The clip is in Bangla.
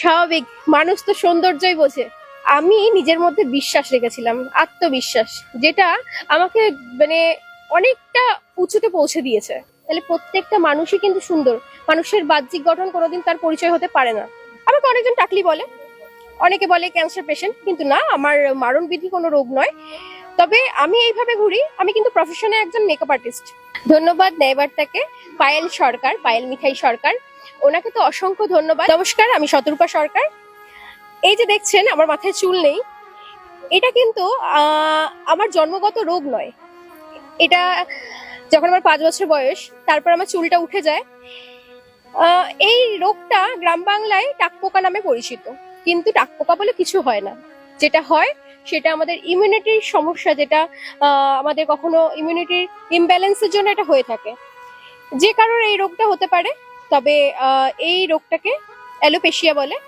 স্বাভাবিক। মানুষ তো সৌন্দর্যই বোঝে। আমি নিজের মধ্যে বিশ্বাস রেখেছিলাম, আত্মবিশ্বাস, যেটা আমাকে মানে অনেকটা উঁচুতে পৌঁছে দিয়েছে। তাহলে প্রত্যেকটা মানুষই কিন্তু সুন্দর। মানুষের বাহ্যিক গঠন কোনোদিন তার পরিচয় হতে পারে না। আমাকে অনেকজন টাকলি বলে। অনেকে বলে ক্যান্সার পেশেন্ট কিন্তু না, আমার মারণ বিধি কোনো রোগ নয়। তবে আমি এইভাবে ঘুরি। আমি কিন্তু প্রফেশনে একজন মেকআপ আর্টিস্ট ধন্যবাদ নেইবারটাকে পায়েল সরকার, পায়েল মিঠাই সরকার। ওনাকে তো অসংখ্য ধন্যবাদ। নমস্কার, আমি শতরূপা সরকার। এই যে দেখছেন, আমার মাথায় চুল নেই। এটা কিন্তু আমার জন্মগত রোগ নয়। এটা যখন আমার পাঁচ বছর বয়স, তারপর আমার চুলটা উঠে যায়। এই রোগটা গ্রাম বাংলায় টাকপোকা নামে পরিচিত। কিন্তু টাকপোকা বলে কিছু হয় না। যেটা হয়, সেটা আমাদের ইমিউনিটির সমস্যা, যেটা আমাদের কখনো ইমিউনিটির ইমব্যালেন্সের জন্য এটা হয়ে থাকে। যে কারোর এই রোগটা হতে পারে তবে এই রোগটাকে অ্যালোপেশিয়া বলে।